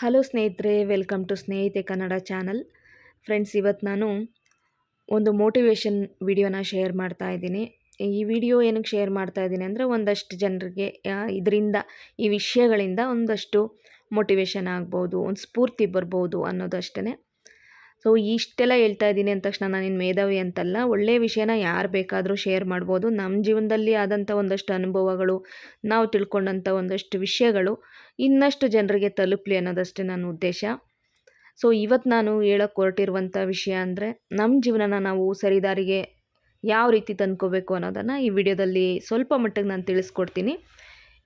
Hello ಸ್ನೇಹಿತರೆ, welcome to ಸ್ನೇಹಿತೆ Kannada channel. Friends, ಇವತ್ತು ನಾನು ಒಂದು ಮೋಟಿವೇಶನ್ ವಿಡಿಯೋನ ಶೇರ್ ಮಾಡ್ತಾ ಇದ್ದೀನಿ. ಈ ವಿಡಿಯೋ ಏನಕ್ಕೆ ಶೇರ್ ಮಾಡ್ತಾ ಇದ್ದೀನಿ ಅಂದರೆ ಒಂದಷ್ಟು ಜನರಿಗೆ ಇದರಿಂದ, ಈ ವಿಷಯಗಳಿಂದ ಒಂದಷ್ಟು ಮೋಟಿವೇಶನ್ ಆಗ್ಬೋದು, ಒಂದು ಸ್ಫೂರ್ತಿ ಬರ್ಬೋದು ಅನ್ನೋದಷ್ಟೇ ಸೊ, ಇಷ್ಟೆಲ್ಲ ಹೇಳ್ತಾ ಇದ್ದೀನಿ ಅಂದ ತಕ್ಷಣ ನಾನಿನ್ನು ಮೇಧಾವಿ ಅಂತಲ್ಲ ಒಳ್ಳೆಯ ವಿಷಯನ ಯಾರು ಬೇಕಾದರೂ ಶೇರ್ ಮಾಡ್ಬೋದು. ನಮ್ಮ ಜೀವನದಲ್ಲಿ ಆದಂಥ ಒಂದಷ್ಟು ಅನುಭವಗಳು, ನಾವು ತಿಳ್ಕೊಂಡಂಥ ಒಂದಷ್ಟು ವಿಷಯಗಳು ಇನ್ನಷ್ಟು ಜನರಿಗೆ ತಲುಪಲಿ ಅನ್ನೋದಷ್ಟೇ ನನ್ನ ಉದ್ದೇಶ. ಸೊ ಇವತ್ತು ನಾನು ಹೇಳೋಕ್ಕೆ ಹೊರಟಿರುವಂಥ ವಿಷಯ ಅಂದರೆ ನಮ್ಮ ಜೀವನನ ನಾವು ಸರಿದಾರಿಗೆ ಯಾವ ರೀತಿ ತಂದ್ಕೋಬೇಕು ಅನ್ನೋದನ್ನು ಈ ವಿಡಿಯೋದಲ್ಲಿ ಸ್ವಲ್ಪ ಮಟ್ಟಿಗೆ ನಾನು ತಿಳಿಸ್ಕೊಡ್ತೀನಿ.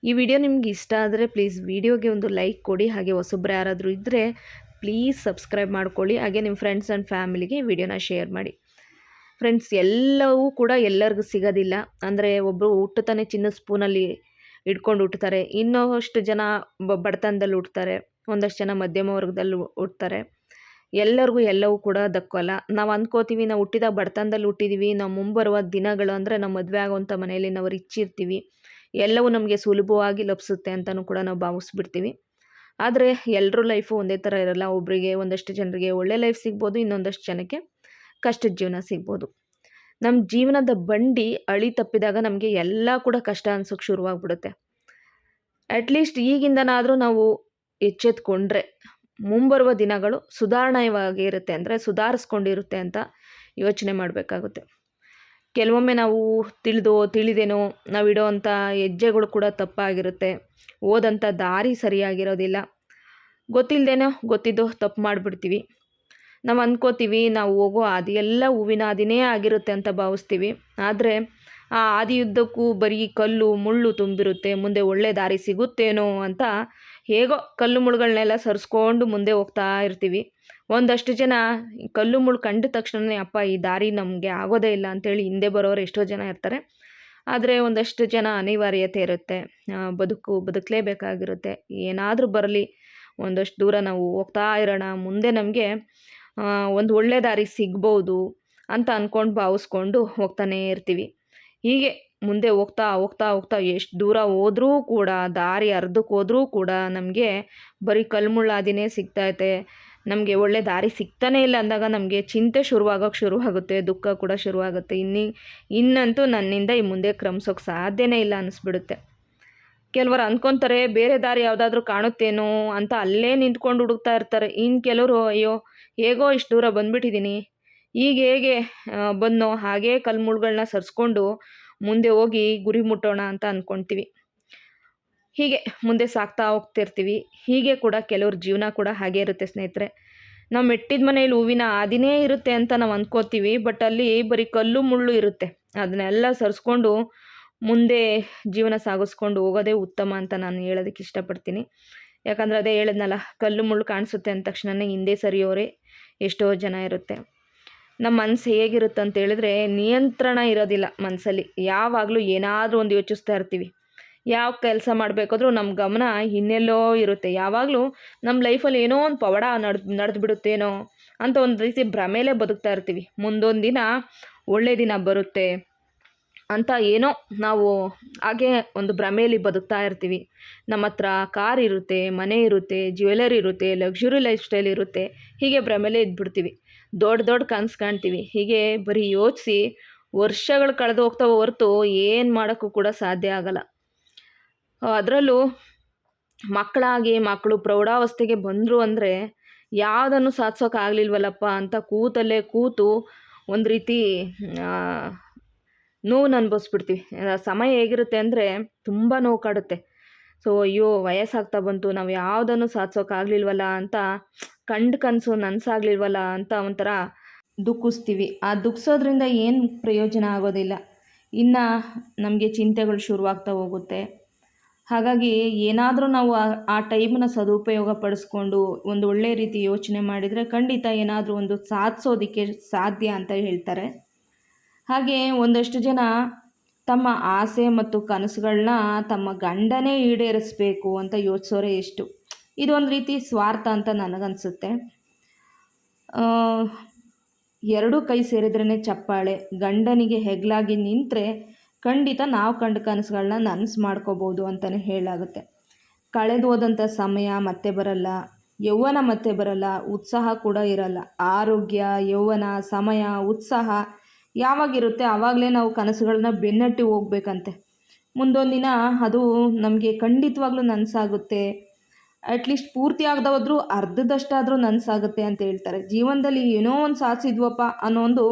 ಈ ವಿಡಿಯೋ ನಿಮ್ಗೆ ಇಷ್ಟ ಆದರೆ ಪ್ಲೀಸ್ ವಿಡಿಯೋಗೆ ಒಂದು ಲೈಕ್ ಕೊಡಿ, ಹಾಗೆ ಹೊಸಬ್ರು ಯಾರಾದರೂ ಇದ್ದರೆ ಪ್ಲೀಸ್ ಸಬ್ಸ್ಕ್ರೈಬ್ ಮಾಡ್ಕೊಳ್ಳಿ. ಹಾಗೆ ನಿಮ್ಮ ಫ್ರೆಂಡ್ಸ್ ಆ್ಯಂಡ್ ಫ್ಯಾಮಿಲಿಗೆ ವಿಡಿಯೋನ ಶೇರ್ ಮಾಡಿ. ಫ್ರೆಂಡ್ಸ್ ಎಲ್ಲವೂ ಕೂಡ ಎಲ್ಲರಿಗೂ ಸಿಗೋದಿಲ್ಲ. ಅಂದರೆ ಒಬ್ಬರು ಹುಟ್ಟುತ್ತಾನೆ ಚಿನ್ನ ಸ್ಪೂನಲ್ಲಿ ಇಟ್ಕೊಂಡು ಹುಟ್ಟುತ್ತಾರೆ. ಇನ್ನಷ್ಟು ಜನ ಬಡತನದಲ್ಲಿ ಹುಟ್ಟುತ್ತಾರೆ. ಒಂದಷ್ಟು ಜನ ಮಧ್ಯಮ ವರ್ಗದಲ್ಲಿ ಹುಟ್ಟುತ್ತಾರೆ. ಎಲ್ಲರಿಗೂ ಎಲ್ಲವೂ ಕೂಡ ದಕ್ಕೋಲ್ಲ ನಾವು ಅಂದ್ಕೋತೀವಿ ನಾವು ಹುಟ್ಟಿದ ಬಡತನದಲ್ಲಿ ಹುಟ್ಟಿದ್ದೀವಿ ನಾವು ಮುಂಬರುವ ದಿನಗಳು ಅಂದರೆ ನಮ್ಮ ಮದುವೆ ಆಗುವಂಥ ಮನೆಯಲ್ಲಿ ನಾವು ರಿಚ್ ಇರ್ತೀವಿ. ಎಲ್ಲವೂ ನಮಗೆ ಸುಲಭವಾಗಿ ಲಭಿಸುತ್ತೆ ಅಂತಲೂ ಕೂಡ ನಾವು ಭಾವಿಸ್ಬಿಡ್ತೀವಿ. ಆದರೆ ಎಲ್ಲರೂ ಲೈಫು ಒಂದೇ ಥರ ಇರಲ್ಲ. ಒಬ್ಬರಿಗೆ ಒಂದಷ್ಟು ಜನರಿಗೆ ಒಳ್ಳೆ ಲೈಫ್ ಸಿಗ್ಬೋದು, ಇನ್ನೊಂದಷ್ಟು ಜನಕ್ಕೆ ಕಷ್ಟದ ಜೀವನ ಸಿಗ್ಬೋದು. ನಮ್ಮ ಜೀವನದ ಬಂಡಿ ಅಳಿ ತಪ್ಪಿದಾಗ ನಮಗೆ ಎಲ್ಲ ಕೂಡ ಕಷ್ಟ ಅನ್ಸೋಕ್ಕೆ ಶುರುವಾಗ್ಬಿಡುತ್ತೆ. ಅಟ್ಲೀಸ್ಟ್ ಈಗಿಂದನಾದರೂ ನಾವು ಎಚ್ಚೆತ್ಕೊಂಡ್ರೆ ಮುಂಬರುವ ದಿನಗಳು ಸುಧಾರಣೆಯವಾಗಿ ಇರುತ್ತೆ ಅಂದರೆ ಸುಧಾರಿಸ್ಕೊಂಡಿರುತ್ತೆ ಅಂತ ಯೋಚನೆ ಮಾಡಬೇಕಾಗುತ್ತೆ. ಕೆಲವೊಮ್ಮೆ ನಾವು ತಿಳಿದೋ, ತಿಳಿದೇನೋ ನಾವು ಇಡೋವಂಥ ಹೆಜ್ಜೆಗಳು ಕೂಡ ತಪ್ಪಾಗಿರುತ್ತೆ. ಓದಂಥ ದಾರಿ ಸರಿಯಾಗಿರೋದಿಲ್ಲ. ಗೊತ್ತಿಲ್ಲದೇನೋ ಗೊತ್ತಿದ್ದೋ ತಪ್ಪು ಮಾಡಿಬಿಡ್ತೀವಿ. ನಾವು ಅಂದ್ಕೋತೀವಿ, ನಾವು ಹೋಗೋ ಹಾದಿ ಎಲ್ಲ ಹೂವಿನ ಹಾದಿನೇ ಆಗಿರುತ್ತೆ ಅಂತ ಭಾವಿಸ್ತೀವಿ. ಆದರೆ ಆ ಹಾದಿಯುದ್ದಕ್ಕೂ ಬರೀ ಕಲ್ಲು, ಮುಳ್ಳು ತುಂಬಿರುತ್ತೆ, ಮುಂದೆ ಒಳ್ಳೆ ದಾರಿ ಸಿಗುತ್ತೇನೋ ಅಂತ ಹೇಗೋ ಕಲ್ಲು ಮುಳ್ಳುಗಳನ್ನೆಲ್ಲ ಸರಿಸ್ಕೊಂಡು ಮುಂದೆ ಹೋಗ್ತಾ ಇರ್ತೀವಿ. ಒಂದಷ್ಟು ಜನ ಕಲ್ಲು ಮುಳ್ಳು ಕಂಡ ತಕ್ಷಣವೇ ಅಪ್ಪ ಈ ದಾರಿ ನಮಗೆ ಆಗೋದೇ ಇಲ್ಲ ಅಂತೇಳಿ ಹಿಂದೆ ಬರೋರು ಎಷ್ಟೋ ಜನ ಇರ್ತಾರೆ. ಆದರೆ ಒಂದಷ್ಟು ಜನ ಅನಿವಾರ್ಯತೆ ಇರುತ್ತೆ ಬದುಕು ಬದುಕಲೇಬೇಕಾಗಿರುತ್ತೆ. ಏನಾದರೂ ಬರಲಿ, ಒಂದಷ್ಟು ದೂರ ನಾವು ಹೋಗ್ತಾ ಇರೋಣ, ಮುಂದೆ ನಮಗೆ ಒಂದು ಒಳ್ಳೆ ದಾರಿ ಸಿಗ್ಬೋದು ಅಂತ ಅಂದ್ಕೊಂಡು ಭಾವಿಸ್ಕೊಂಡು ಹೋಗ್ತಾನೇ ಇರ್ತೀವಿ. ಹೀಗೆ ಮುಂದೆ ಹೋಗ್ತಾ ಹೋಗ್ತಾ ಹೋಗ್ತಾ ಎಷ್ಟು ದೂರ ಹೋದರೂ ಕೂಡ, ದಾರಿ ಅರ್ಧಕ್ಕೆ ಹೋದರೂ ಕೂಡ ನಮಗೆ ಬರೀ ಕಲ್ಮುಳ್ಳಾದಿನೇ ಸಿಗ್ತೈತೆ. ನಮಗೆ ಒಳ್ಳೆ ದಾರಿ ಸಿಗ್ತಾನೇ ಇಲ್ಲ ಅಂದಾಗ ನಮಗೆ ಚಿಂತೆ ಶುರುವಾಗೋಕ್ಕೆ ಶುರುವಾಗುತ್ತೆ ದುಃಖ ಕೂಡ ಶುರುವಾಗುತ್ತೆ ಇನ್ನಿ, ಇನ್ನಂತೂ ನನ್ನಿಂದ ಈ ಮುಂದೆ ಕ್ರಮಿಸೋಕ್ಕೆ ಸಾಧ್ಯನೇ ಇಲ್ಲ ಅನ್ನಿಸ್ಬಿಡುತ್ತೆ ಕೆಲವರು ಅಂದ್ಕೊತಾರೆ ಬೇರೆ ದಾರಿ ಯಾವುದಾದ್ರೂ ಕಾಣುತ್ತೇನೋ ಅಂತ ಅಲ್ಲೇ ನಿಂತ್ಕೊಂಡು ಹುಡುಕ್ತಾ ಇರ್ತಾರೆ. ಇನ್ನು ಕೆಲವರು, ಅಯ್ಯೋ, ಹೇಗೋ ಇಷ್ಟು ದೂರ ಬಂದುಬಿಟ್ಟಿದ್ದೀನಿ ಈಗ ಹೇಗೆ ಬಂದೋ ಹಾಗೇ ಕಲ್ಮುಳ್ಗಳನ್ನ ಸರಿಸ್ಕೊಂಡು ಮುಂದೆ ಹೋಗಿ ಗುರಿ ಮುಟ್ಟೋಣ ಅಂತ ಅಂದ್ಕೊಳ್ತೀವಿ ಹೀಗೆ ಮುಂದೆ ಸಾಕ್ತಾ ಹೋಗ್ತಿರ್ತೀವಿ. ಹೀಗೆ ಕೂಡ ಕೆಲವ್ರ ಜೀವನ ಕೂಡ ಹಾಗೆ ಇರುತ್ತೆ ಸ್ನೇಹಿತರೆ. ನಾವು ಮೆಟ್ಟಿದ ಮನೆಯಲ್ಲಿ ಹೂವಿನ ಆದಿನೇ ಇರುತ್ತೆ ಅಂತ ನಾವು ಅಂದ್ಕೋತೀವಿ ಬಟ್ ಅಲ್ಲಿ ಬರೀ ಕಲ್ಲು ಮುಳ್ಳು ಇರುತ್ತೆ. ಅದನ್ನೆಲ್ಲ ಸರಿಸ್ಕೊಂಡು ಮುಂದೆ ಜೀವನ ಸಾಗಿಸ್ಕೊಂಡು ಹೋಗೋದೇ ಉತ್ತಮ ಅಂತ ನಾನು ಹೇಳೋದಕ್ಕೆ ಇಷ್ಟಪಡ್ತೀನಿ. ಯಾಕಂದರೆ ಅದೇ ಹೇಳಿದ್ನಲ್ಲ, ಕಲ್ಲು ಮುಳ್ಳು ಕಾಣಿಸುತ್ತೆ ಅಂದ ತಕ್ಷಣವೇ ಹಿಂದೆ ಸರಿಯೋರೆ ಎಷ್ಟೋ ಜನ ಇರುತ್ತೆ. ನಮ್ಮ ಮನಸ್ಸು ಹೇಗಿರುತ್ತೆ ಅಂತ ಹೇಳಿದ್ರೆ ನಿಯಂತ್ರಣ ಇರೋದಿಲ್ಲ ಮನಸ್ಸಲ್ಲಿ ಯಾವಾಗಲೂ ಏನಾದರೂ ಒಂದು ಯೋಚಿಸ್ತಾ ಇರ್ತೀವಿ. ಯಾವ ಕೆಲಸ ಮಾಡಬೇಕಾದ್ರೂ ನಮ್ಮ ಗಮನ ಇನ್ನೆಲ್ಲೋ ಇರುತ್ತೆ. ಯಾವಾಗಲೂ ನಮ್ಮ ಲೈಫಲ್ಲಿ ಏನೋ ಒಂದು ಪವಾಡ ನಡೆದು ನಡೆದು ಬಿಡುತ್ತೇನೋ ಅಂತ ಒಂದು ರೀತಿ ಭ್ರಮೇಲೆ ಬದುಕ್ತಾ ಇರ್ತೀವಿ. ಮುಂದೊಂದು ದಿನ ಒಳ್ಳೆಯ ದಿನ ಬರುತ್ತೆ ಅಂತ ಏನೋ ನಾವು ಹಾಗೆ ಒಂದು ಭ್ರಮೆಯಲ್ಲಿ ಬದುಕ್ತಾ ಇರ್ತೀವಿ. ನಮ್ಮ ಹತ್ರ ಕಾರ್ ಇರುತ್ತೆ, ಮನೆ ಇರುತ್ತೆ, ಜ್ಯುವೆಲರಿ ಇರುತ್ತೆ, ಲಕ್ಸುರಿ ಲೈಫ್ ಸ್ಟೈಲ್ ಇರುತ್ತೆ. ಹೀಗೆ ಭ್ರಮೆಯಲ್ಲೇ ಇದ್ಬಿಡ್ತೀವಿ. ದೊಡ್ಡ ದೊಡ್ಡ ಕನಸು ಕಾಣ್ತೀವಿ. ಹೀಗೆ ಬರೀ ಯೋಚಿಸಿ ವರ್ಷಗಳು ಕಳೆದು ಹೋಗ್ತಾವೆ ಹೊರತು ಏನು ಮಾಡೋಕ್ಕೂ ಕೂಡ ಸಾಧ್ಯ ಆಗಲ್ಲ. ಅದರಲ್ಲೂ ಮಕ್ಕಳಾಗಿ ಮಕ್ಕಳು ಪ್ರೌಢಾವಸ್ಥೆಗೆ ಬಂದರು ಅಂದರೆ ಯಾವುದನ್ನು ಸಾಧಿಸೋಕ್ಕಾಗಲಿಲ್ವಲ್ಲಪ್ಪ ಅಂತ ಕೂತಲ್ಲೇ ಕೂತು ಒಂದು ರೀತಿ ನೋವನ್ನು ಅನುಭವಿಸ್ಬಿಡ್ತೀವಿ. ಸಮಯ ಹೇಗಿರುತ್ತೆ ಅಂದರೆ ತುಂಬ ನೋವು ಕಾಡುತ್ತೆ. ಸೊ, ಅಯ್ಯೋ, ವಯಸ್ಸಾಗ್ತಾ ಬಂತು, ನಾವು ಯಾವುದನ್ನು ಸಾಧಿಸೋಕ್ಕಾಗಲಿಲ್ವಲ್ಲ ಅಂತ ಕಂಡು ಕನಸು ನನಸಾಗ್ಲಿಲ್ವಲ್ಲ ಅಂತ ಒಂಥರ ದುಃಖಿಸ್ತೀವಿ. ಆ ದುಃಖಿಸೋದ್ರಿಂದ ಏನು ಪ್ರಯೋಜನ ಆಗೋದಿಲ್ಲ. ಇನ್ನು ನಮಗೆ ಚಿಂತೆಗಳು ಶುರುವಾಗ್ತಾ ಹೋಗುತ್ತೆ. ಹಾಗಾಗಿ ಏನಾದರೂ ನಾವು ಆ ಟೈಮನ್ನ ಸದುಪಯೋಗ ಪಡಿಸ್ಕೊಂಡು ಒಂದು ಒಳ್ಳೆಯ ರೀತಿ ಯೋಚನೆ ಮಾಡಿದರೆ ಖಂಡಿತ ಏನಾದರೂ ಒಂದು ಸಾಧಿಸೋದಕ್ಕೆ ಸಾಧ್ಯ ಅಂತ ಹೇಳ್ತಾರೆ. ಹಾಗೆ ಒಂದಷ್ಟು ಜನ ತಮ್ಮ ಆಸೆ ಮತ್ತು ಕನಸುಗಳನ್ನ ತಮ್ಮ ಗಂಡನೇ ಈಡೇರಿಸ್ಬೇಕು ಅಂತ ಯೋಚಿಸೋರೆ ಎಷ್ಟು ಇದೊಂದು ರೀತಿ ಸ್ವಾರ್ಥ ಅಂತ ನನಗನ್ಸುತ್ತೆ. ಎರಡೂ ಕೈ ಸೇರಿದ್ರೇ ಚಪ್ಪಾಳೆ. ಗಂಡನಿಗೆ ಹೆಗ್ಲಾಗಿ ನಿಂತರೆ ಖಂಡಿತ ನಾವು ಕಂಡ ಕನಸುಗಳನ್ನ ನನಸು ಮಾಡ್ಕೋಬೋದು ಅಂತಲೇ ಹೇಳಾಗುತ್ತೆ ಕಳೆದು ಹೋದಂಥ ಸಮಯ ಮತ್ತೆ ಬರಲ್ಲ, ಯೌವನ ಮತ್ತೆ ಬರಲ್ಲ, ಉತ್ಸಾಹ ಕೂಡ ಇರಲ್ಲ. ಆರೋಗ್ಯ, ಯೌವನ, ಸಮಯ, ಉತ್ಸಾಹ ಯಾವಾಗಿರುತ್ತೆ ಆವಾಗಲೇ ನಾವು ಕನಸುಗಳನ್ನ ಬೆನ್ನಟ್ಟಿ ಹೋಗ್ಬೇಕಂತೆ. ಮುಂದೊಂದು ದಿನ ಅದು ನಮಗೆ ಖಂಡಿತವಾಗ್ಲೂ ನನಸಾಗುತ್ತೆ. ಅಟ್ಲೀಸ್ಟ್ ಪೂರ್ತಿ ಆಗದ ಹೋದ್ರೂ ಅರ್ಧದಷ್ಟಾದರೂ ನನಸಾಗುತ್ತೆ ಅಂತ ಹೇಳ್ತಾರೆ. ಜೀವನದಲ್ಲಿ ಏನೋ ಒಂದು ಸಾಧಿಸಿದ್ವಪ್ಪ ಅನ್ನೋ ಒಂದು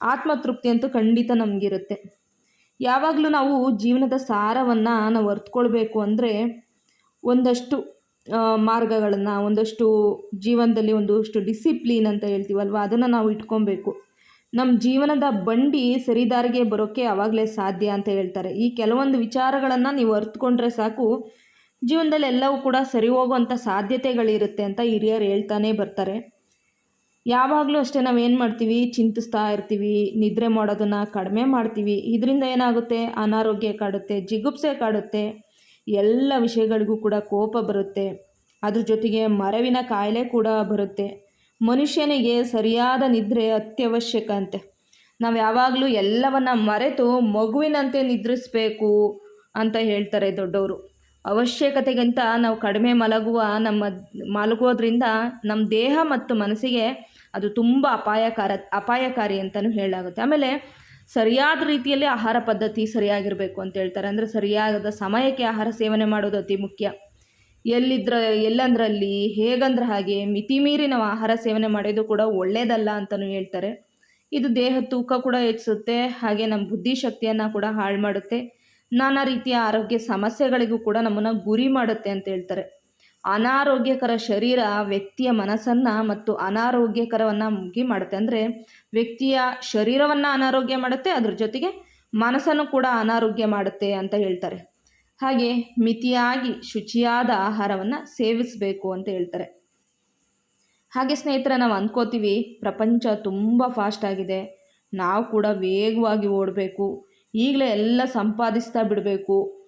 ಆತ್ಮತೃಪ್ತಿ ಅಂತೂ ಖಂಡಿತ ನಮಗಿರುತ್ತೆ. ಯಾವಾಗಲೂ ನಾವು ಜೀವನದ ಸಾರವನ್ನು ನಾವು ಅರ್ತ್ಕೊಳ್ಬೇಕು ಅಂದರೆ ಒಂದಷ್ಟು ಮಾರ್ಗಗಳನ್ನು, ಒಂದಷ್ಟು ಜೀವನದಲ್ಲಿ ಒಂದಷ್ಟು ಡಿಸಿಪ್ಲಿನ್ ಅಂತ ಹೇಳ್ತೀವಲ್ವ? ಅದನ್ನು ನಾವು ಇಟ್ಕೊಬೇಕು. ನಮ್ಮ ಜೀವನದ ಬಂಡಿ ಸರಿದಾರಿಗೆ ಬರೋಕ್ಕೆ ಆವಾಗಲೇ ಸಾಧ್ಯ ಅಂತ ಹೇಳ್ತಾರೆ. ಈ ಕೆಲವೊಂದು ವಿಚಾರಗಳನ್ನು ನೀವು ಅರ್ತ್ಕೊಂಡ್ರೆ ಸಾಕು. ಜೀವನದಲ್ಲಿ ಎಲ್ಲವೂ ಕೂಡ ಸರಿ ಹೋಗುವಂಥ ಸಾಧ್ಯತೆಗಳಿರುತ್ತೆ ಅಂತ ಹಿರಿಯರು ಹೇಳ್ತಾನೆ ಬರ್ತಾರೆ. ಯಾವಾಗಲೂ ಅಷ್ಟೇ ನಾವೇನು ಮಾಡ್ತೀವಿ? ಚಿಂತಿಸ್ತಾ ಇರ್ತೀವಿ. ನಿದ್ರೆ ಮಾಡೋದನ್ನು ಕಡಿಮೆ ಮಾಡ್ತೀವಿ. ಇದರಿಂದ ಏನಾಗುತ್ತೆ? ಅನಾರೋಗ್ಯ ಕಾಡುತ್ತೆ, ಜಿಗುಪ್ಸೆ ಕಾಡುತ್ತೆ. ಎಲ್ಲ ವಿಷಯಗಳಿಗೂ ಕೂಡ ಕೋಪ ಬರುತ್ತೆ. ಅದ್ರ ಜೊತೆಗೆ ಮರವಿನ ಕಾಯಿಲೆ ಕೂಡ ಬರುತ್ತೆ. ಮನುಷ್ಯನಿಗೆ ಸರಿಯಾದ ನಿದ್ರೆ ಅತ್ಯವಶ್ಯಕ ಅಂತೆ ನಾವು ಯಾವಾಗಲೂ ಎಲ್ಲವನ್ನ ಮರೆತು ಮಗುವಿನಂತೆ ನಿದ್ರಿಸಬೇಕು ಅಂತ ಹೇಳ್ತಾರೆ ದೊಡ್ಡವರು. ಅವಶ್ಯಕತೆಗಿಂತ ನಾವು ಕಡಿಮೆ ಮಲಗುವ ನಮ್ಮ ಮಲಗೋದ್ರಿಂದ ನಮ್ಮ ದೇಹ ಮತ್ತು ಮನಸ್ಸಿಗೆ ಅದು ತುಂಬ ಅಪಾಯಕಾರ, ಅಪಾಯಕಾರಿ ಅಂತಲೂ ಹೇಳಲಾಗುತ್ತೆ. ಆಮೇಲೆ ಸರಿಯಾದ ರೀತಿಯಲ್ಲಿ ಆಹಾರ ಪದ್ಧತಿ ಸರಿಯಾಗಿರಬೇಕು ಅಂತ ಹೇಳ್ತಾರೆ. ಅಂದರೆ ಸರಿಯಾದ ಸಮಯಕ್ಕೆ ಆಹಾರ ಸೇವನೆ ಮಾಡೋದು ಅತಿ ಮುಖ್ಯ. ಎಲ್ಲಿದ್ರ, ಎಲ್ಲಂದ್ರಲ್ಲಿ, ಹೇಗಂದ್ರೆ ಹಾಗೆ ಮಿತಿಮೀರಿ ನಾವು ಆಹಾರ ಸೇವನೆ ಮಾಡೋದು ಕೂಡ ಒಳ್ಳೆಯದಲ್ಲ ಅಂತಲೂ ಹೇಳ್ತಾರೆ. ಇದು ದೇಹ ತೂಕ ಕೂಡ ಹೆಚ್ಚಿಸುತ್ತೆ, ಹಾಗೆ ನಮ್ಮ ಬುದ್ಧಿಶಕ್ತಿಯನ್ನು ಕೂಡ ಹಾಳು ಮಾಡುತ್ತೆ. ನಾನಾ ರೀತಿಯ ಆರೋಗ್ಯ ಸಮಸ್ಯೆಗಳಿಗೂ ಕೂಡ ನಮ್ಮನ್ನು ಗುರಿ ಮಾಡುತ್ತೆ ಅಂತ ಹೇಳ್ತಾರೆ. ಅನಾರೋಗ್ಯಕರ ಶರೀರ ವ್ಯಕ್ತಿಯ ಮನಸ್ಸನ್ನು ಮತ್ತು ಅನಾರೋಗ್ಯಕರವನ್ನು ಮುಗಿ ಮಾಡುತ್ತೆ. ಅಂದರೆ ವ್ಯಕ್ತಿಯ ಶರೀರವನ್ನು ಅನಾರೋಗ್ಯ ಮಾಡುತ್ತೆ, ಅದ್ರ ಜೊತೆಗೆ ಮನಸ್ಸನ್ನು ಕೂಡ ಅನಾರೋಗ್ಯ ಮಾಡುತ್ತೆ ಅಂತ ಹೇಳ್ತಾರೆ. ಹಾಗೆ ಮಿತಿಯಾಗಿ, ಶುಚಿಯಾದ ಆಹಾರವನ್ನು ಸೇವಿಸಬೇಕು ಅಂತ ಹೇಳ್ತಾರೆ. ಹಾಗೆ ಸ್ನೇಹಿತರೆ, ನಾವು ಅಂದ್ಕೋತೀವಿ ಪ್ರಪಂಚ ತುಂಬ ಫಾಸ್ಟ್ ಆಗಿದೆ. ನಾವು ಕೂಡ ವೇಗವಾಗಿ ಓಡಬೇಕು. ಈಗಲೇ ಎಲ್ಲ ಸಂಪಾದಿಸ್ತಾ ಬಿಡಬೇಕು.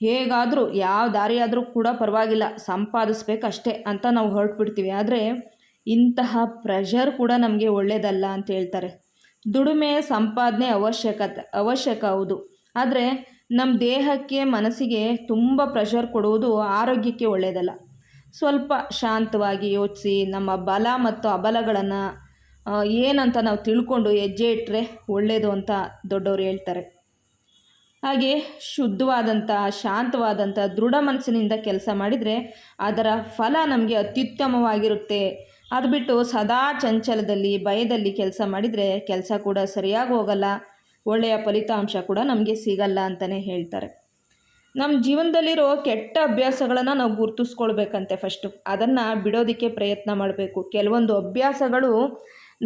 ಹೇಗಾದರೂ, ಯಾವ ದಾರಿಯಾದರೂ ಕೂಡ ಪರವಾಗಿಲ್ಲ, ಸಂಪಾದಿಸ್ಬೇಕಷ್ಟೇ ಅಂತ ನಾವು ಹೊರಟ್ಬಿಡ್ತೀವಿ. ಆದರೆ, ಇಂತಹ ಪ್ರೆಷರ್ ಕೂಡ ನಮಗೆ ಒಳ್ಳೆಯದಲ್ಲ ಅಂತ ಹೇಳ್ತಾರೆ. ದುಡಿಮೆ, ಸಂಪಾದನೆ ಅವಶ್ಯಕತೆ, ಅವಶ್ಯಕ ಹೌದು. ಆದರೆ ನಮ್ಮ ದೇಹಕ್ಕೆ, ಮನಸ್ಸಿಗೆ ತುಂಬ ಪ್ರೆಷರ್ ಕೊಡುವುದು ಆರೋಗ್ಯಕ್ಕೆ ಒಳ್ಳೆಯದಲ್ಲ ಸ್ವಲ್ಪ ಶಾಂತವಾಗಿ ಯೋಚಿಸಿ, ನಮ್ಮ ಬಲ ಮತ್ತು ಅಬಲಗಳನ್ನು ಏನಂತ ನಾವು ತಿಳ್ಕೊಂಡು ಹೆಜ್ಜೆ ಇಟ್ಟರೆ ಒಳ್ಳೆಯದು ಅಂತ ದೊಡ್ಡವರು ಹೇಳ್ತಾರೆ. ಹಾಗೆ ಶುದ್ಧವಾದಂಥ ಶಾಂತವಾದಂಥ ದೃಢ ಮನಸ್ಸಿನಿಂದ ಕೆಲಸ ಮಾಡಿದರೆ ಅದರ ಫಲ ನಮಗೆ ಅತ್ಯುತ್ತಮವಾಗಿರುತ್ತೆ. ಅದು ಬಿಟ್ಟು ಸದಾ ಚಂಚಲದಲ್ಲಿ, ಭಯದಲ್ಲಿ ಕೆಲಸ ಮಾಡಿದರೆ ಕೆಲಸ ಕೂಡ ಸರಿಯಾಗಿ ಹೋಗಲ್ಲ. ಒಳ್ಳೆಯ ಫಲಿತಾಂಶ ಕೂಡ ನಮಗೆ ಸಿಗಲ್ಲ ಅಂತಲೇ ಹೇಳ್ತಾರೆ. ನಮ್ಮ ಜೀವನದಲ್ಲಿರೋ ಕೆಟ್ಟ ಅಭ್ಯಾಸಗಳನ್ನು ನಾವು ಗುರುತಿಸ್ಕೊಳ್ಬೇಕಂತೆ ಫಸ್ಟು ಅದನ್ನು ಬಿಡೋದಕ್ಕೆ ಪ್ರಯತ್ನ ಮಾಡಬೇಕು. ಕೆಲವೊಂದು ಅಭ್ಯಾಸಗಳು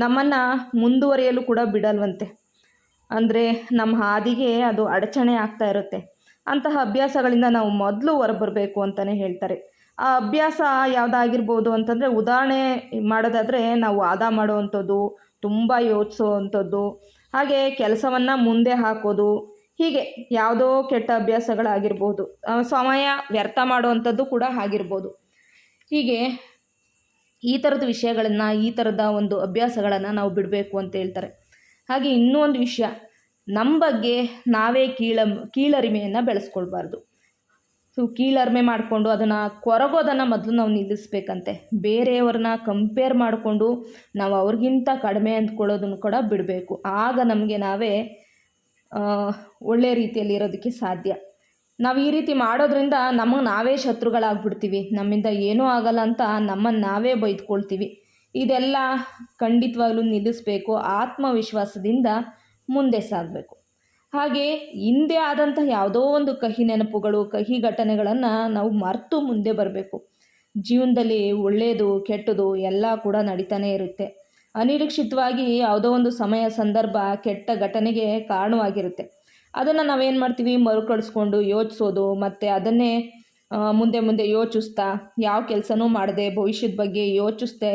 ನಮ್ಮನ್ನು ಮುಂದುವರಿಯಲು ಕೂಡ ಬಿಡಲ್ವಂತೆ. ಅಂದರೆ ನಮ್ಮ ಹಾದಿಗೆ ಅದು ಅಡಚಣೆ ಆಗ್ತಾ ಇರುತ್ತೆ. ಅಂತಹ ಅಭ್ಯಾಸಗಳಿಂದ ನಾವು ಮೊದಲು ಹೊರಬರಬೇಕು ಅಂತಲೇ ಹೇಳ್ತಾರೆ. ಆ ಅಭ್ಯಾಸ ಯಾವುದಾಗಿರ್ಬೋದು ಅಂತಂದರೆ ಉದಾಹರಣೆ ಮಾಡೋದಾದರೆ ನಾವು ವಾದ ಮಾಡುವಂಥದ್ದು, ತುಂಬ ಯೋಚಿಸೋವಂಥದ್ದು ಹಾಗೆ ಕೆಲಸವನ್ನು ಮುಂದೆ ಹಾಕೋದು, ಹೀಗೆ ಯಾವುದೋ ಕೆಟ್ಟ ಅಭ್ಯಾಸಗಳಾಗಿರ್ಬೋದು. ಸಮಯ ವ್ಯರ್ಥ ಮಾಡುವಂಥದ್ದು ಕೂಡ ಆಗಿರ್ಬೋದು. ಹೀಗೆ ಈ ಥರದ ವಿಷಯಗಳನ್ನು, ಈ ಥರದ ಒಂದು ಅಭ್ಯಾಸಗಳನ್ನು ನಾವು ಬಿಡಬೇಕು ಅಂತ ಹೇಳ್ತಾರೆ. ಹಾಗೆ ಇನ್ನೂ ಒಂದು ವಿಷಯ, ನಮ್ಮ ಬಗ್ಗೆ ನಾವೇ ಕೀಳ, ಕೀಳರಿಮೆಯನ್ನು ಬೆಳೆಸ್ಕೊಳ್ಬಾರ್ದು. ಸೊ ಕೀಳರ್ಮೆ ಮಾಡಿಕೊಂಡು ಅದನ್ನು ಕೊರಗೋದನ್ನು ಮೊದಲು ನಾವು ನಿಲ್ಲಿಸ್ಬೇಕಂತೆ. ಬೇರೆಯವ್ರನ್ನ ಕಂಪೇರ್ ಮಾಡಿಕೊಂಡು ನಾವು ಅವ್ರಿಗಿಂತ ಕಡಿಮೆ ಅಂದ್ಕೊಳ್ಳೋದನ್ನು ಕೂಡ ಬಿಡಬೇಕು. ಆಗ ನಮಗೆ ನಾವೇ ಒಳ್ಳೆಯ ರೀತಿಯಲ್ಲಿ ಇರೋದಕ್ಕೆ ಸಾಧ್ಯ. ನಾವು ಈ ರೀತಿ ಮಾಡೋದ್ರಿಂದ ನಮಗೆ ನಾವೇ ಶತ್ರುಗಳಾಗ್ಬಿಡ್ತೀವಿ. ನಮ್ಮಿಂದ ಏನೂ ಆಗಲ್ಲ ಅಂತ ನಮ್ಮನ್ನು ನಾವೇ ಬೈದ್ಕೊಳ್ತೀವಿ. ಇದೆಲ್ಲ ಖಂಡಿತವಾಗ್ಲೂ ನಿಲ್ಲಿಸಬೇಕು. ಆತ್ಮವಿಶ್ವಾಸದಿಂದ ಮುಂದೆ ಸಾಗಬೇಕು. ಹಾಗೆ ಹಿಂದೆ ಆದಂತಹ ಯಾವುದೋ ಒಂದು ಕಹಿ ನೆನಪುಗಳು, ಕಹಿ ಘಟನೆಗಳನ್ನು ನಾವು ಮರೆತು ಮುಂದೆ ಬರಬೇಕು. ಜೀವನದಲ್ಲಿ ಒಳ್ಳೆಯದು ಕೆಟ್ಟದು ಎಲ್ಲ ಕೂಡ ನಡೀತಾನೆ ಇರುತ್ತೆ. ಅನಿರೀಕ್ಷಿತವಾಗಿ ಯಾವುದೋ ಒಂದು ಸಮಯ, ಸಂದರ್ಭ, ಕೆಟ್ಟ ಘಟನೆಗೆ ಕಾರಣವಾಗಿರುತ್ತೆ. ಅದನ್ನು ನಾವೇನು ಮಾಡ್ತೀವಿ? ಮರುಕಳಿಸ್ಕೊಂಡು ಯೋಚಿಸೋದು, ಮತ್ತು ಅದನ್ನೇ ಮುಂದೆ ಮುಂದೆ ಯೋಚಿಸ್ತಾ, ಯಾವ ಕೆಲಸನೂ ಮಾಡದೆ, ಭವಿಷ್ಯದ ಬಗ್ಗೆ ಯೋಚಿಸ್ದೆ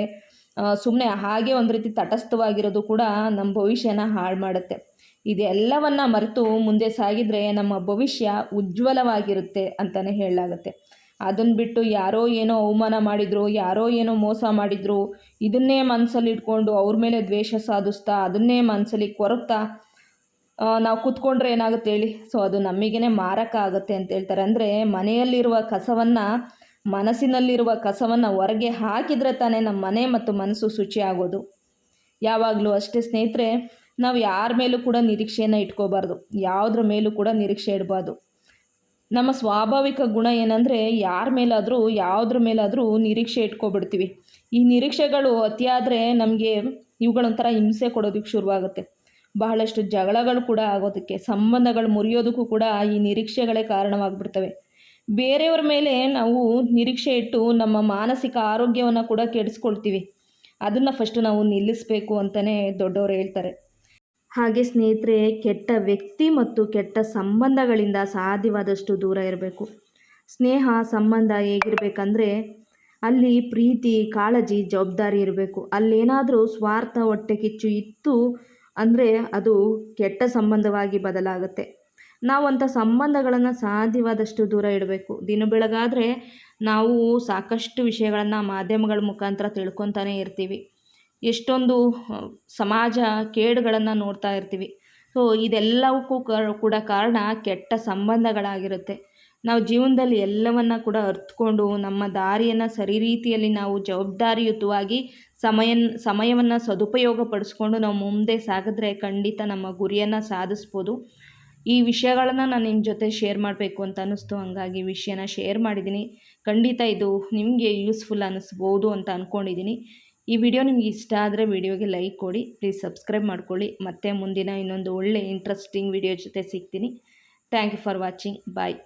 ಸುಮ್ಮನೆ ಹಾಗೆ ಒಂದು ರೀತಿ ತಟಸ್ಥವಾಗಿರೋದು ಕೂಡ ನಮ್ಮ ಭವಿಷ್ಯನ ಹಾಳು ಮಾಡುತ್ತೆ. ಇದೆಲ್ಲವನ್ನು ಮರೆತು ಮುಂದೆ ಸಾಗಿದರೆ ನಮ್ಮ ಭವಿಷ್ಯ ಉಜ್ವಲವಾಗಿರುತ್ತೆ ಅಂತಲೇ ಹೇಳಲಾಗುತ್ತೆ. ಅದನ್ನು ಬಿಟ್ಟು ಯಾರೋ ಏನೋ ಅವಮಾನ ಮಾಡಿದರು, ಯಾರೋ ಏನೋ ಮೋಸ ಮಾಡಿದರು, ಇದನ್ನೇ ಮನಸ್ಸಲ್ಲಿ ಇಟ್ಕೊಂಡು ಅವ್ರ ಮೇಲೆ ದ್ವೇಷ ಸಾಧಿಸ್ತಾ, ಅದನ್ನೇ ಮನಸ್ಸಲ್ಲಿ ಕೊರಗ್ತಾ ನಾವು ಕೂತ್ಕೊಂಡ್ರೆ ಏನಾಗುತ್ತೆ ಹೇಳಿ? ಸೊ ಅದು ನಮಗೇ ಮಾರಕ ಆಗುತ್ತೆ ಅಂತ ಹೇಳ್ತಾರೆ. ಅಂದರೆ ಮನೆಯಲ್ಲಿರುವ ಕಸವನ್ನು, ಮನಸ್ಸಿನಲ್ಲಿರುವ ಕಸವನ್ನು ಹೊರಗೆ ಹಾಕಿದರೆ ತಾನೇ ನಮ್ಮ ಮನೆ ಮತ್ತು ಮನಸ್ಸು ಶುಚಿ ಆಗೋದು ಯಾವಾಗಲೂ ಅಷ್ಟೇ ಸ್ನೇಹಿತರೆ ನಾವು ಯಾರ ಮೇಲೂ ಕೂಡ ನಿರೀಕ್ಷೆಯನ್ನು ಇಟ್ಕೋಬಾರ್ದು. ಯಾವುದ್ರ ಮೇಲೂ ಕೂಡ ನಿರೀಕ್ಷೆ ಇಡಬಾರ್ದು. ನಮ್ಮ ಸ್ವಾಭಾವಿಕ ಗುಣ ಏನಂದರೆ ಯಾರ ಮೇಲಾದರೂ, ಯಾವುದ್ರ ಮೇಲಾದರೂ ನಿರೀಕ್ಷೆ ಇಟ್ಕೊಬಿಡ್ತೀವಿ. ಈ ನಿರೀಕ್ಷೆಗಳು ಅತಿಯಾದರೆ ನಮಗೆ ಇವುಗಳೊಂಥರ ಹಿಂಸೆ ಕೊಡೋದಕ್ಕೆ ಶುರುವಾಗುತ್ತೆ. ಬಹಳಷ್ಟು ಜಗಳಗಳು ಕೂಡ ಆಗೋದಕ್ಕೆ, ಸಂಬಂಧಗಳು ಮುರಿಯೋದಕ್ಕೂ ಕೂಡ ಈ ನಿರೀಕ್ಷೆಗಳೇ ಕಾರಣವಾಗ್ಬಿಡ್ತವೆ. ಬೇರೆಯವ್ರ ಮೇಲೆ ನಾವು ನಿರೀಕ್ಷೆ ಇಟ್ಟು ನಮ್ಮ ಮಾನಸಿಕ ಆರೋಗ್ಯವನ್ನು ಕೂಡ ಕೆಡಿಸ್ಕೊಳ್ತೀವಿ. ಅದನ್ನು ಫಸ್ಟು ನಾವು ನಿಲ್ಲಿಸಬೇಕು ಅಂತಲೇ ದೊಡ್ಡವರು ಹೇಳ್ತಾರೆ. ಹಾಗೆ ಸ್ನೇಹಿತರೆ, ಕೆಟ್ಟ ವ್ಯಕ್ತಿ ಮತ್ತು ಕೆಟ್ಟ ಸಂಬಂಧಗಳಿಂದ ಸಾಧ್ಯವಾದಷ್ಟು ದೂರ ಇರಬೇಕು. ಸ್ನೇಹ, ಸಂಬಂಧ ಹೇಗಿರಬೇಕಂದ್ರೆ, ಅಲ್ಲಿ ಪ್ರೀತಿ, ಕಾಳಜಿ, ಜವಾಬ್ದಾರಿ ಇರಬೇಕು. ಅಲ್ಲೇನಾದರೂ ಸ್ವಾರ್ಥ ಹೊಟ್ಟೆ ಕಿಚ್ಚು ಇತ್ತು ಅಂದರೆ ಅದು ಕೆಟ್ಟ ಸಂಬಂಧವಾಗಿ ಬದಲಾಗುತ್ತೆ. ನಾವಂಥ ಸಂಬಂಧಗಳನ್ನು ಸಾಧ್ಯವಾದಷ್ಟು ದೂರ ಇಡಬೇಕು. ದಿನ ಬೆಳಗಾದರೆ ನಾವು ಸಾಕಷ್ಟು ವಿಷಯಗಳನ್ನು ಮಾಧ್ಯಮಗಳ ಮುಖಾಂತರ ತಿಳ್ಕೊತಾನೆ ಇರ್ತೀವಿ. ಎಷ್ಟೊಂದು ಸಮಾಜ ಕೇಡುಗಳನ್ನು ನೋಡ್ತಾ ಇರ್ತೀವಿ. ಸೊ, ಇದೆಲ್ಲವಕ್ಕೂ ಕೂಡ ಕಾರಣ ಕೆಟ್ಟ ಸಂಬಂಧಗಳಾಗಿರುತ್ತೆ. ನಾವು ಜೀವನದಲ್ಲಿ ಎಲ್ಲವನ್ನು ಕೂಡ ಅರ್ಥಕೊಂಡು ನಮ್ಮ ದಾರಿಯನ್ನು ಸರಿ ರೀತಿಯಲ್ಲಿ ನಾವು ಜವಾಬ್ದಾರಿಯುತವಾಗಿ ಸಮಯ ಸಮಯವನ್ನು ಸದುಪಯೋಗ ಪಡಿಸ್ಕೊಂಡು ನಾವು ಮುಂದೆ ಸಾಗಿದ್ರೆ ಖಂಡಿತ ನಮ್ಮ ಗುರಿಯನ್ನು ಸಾಧಿಸ್ಬೋದು. ಈ ವಿಷಯಗಳನ್ನು ನಾನು ನಿಮ್ಮ ಜೊತೆ ಶೇರ್ ಮಾಡಬೇಕು ಅಂತ ಅನ್ನಿಸ್ತು. ಹಂಗಾಗಿ ವಿಷಯನ ಶೇರ್ ಮಾಡಿದ್ದೀನಿ. ಖಂಡಿತ ಇದು ನಿಮಗೆ ಯೂಸ್ಫುಲ್ ಅನ್ನಿಸ್ಬೋದು ಅಂತ ಅಂದ್ಕೊಂಡಿದ್ದೀನಿ ಈ ವಿಡಿಯೋ ನಿಮ್ಗೆ ಇಷ್ಟ ಆದರೆ ವಿಡಿಯೋಗೆ ಲೈಕ್ ಕೊಡಿ ಪ್ಲೀಸ್ ಸಬ್ಸ್ಕ್ರೈಬ್ ಮಾಡ್ಕೊಳ್ಳಿ. ಮತ್ತೆ ಮುಂದಿನ ಇನ್ನೊಂದು ಒಳ್ಳೆ ಇಂಟ್ರೆಸ್ಟಿಂಗ್ ವಿಡಿಯೋ ಜೊತೆ ಸಿಗ್ತೀನಿ. Thank you for watching bye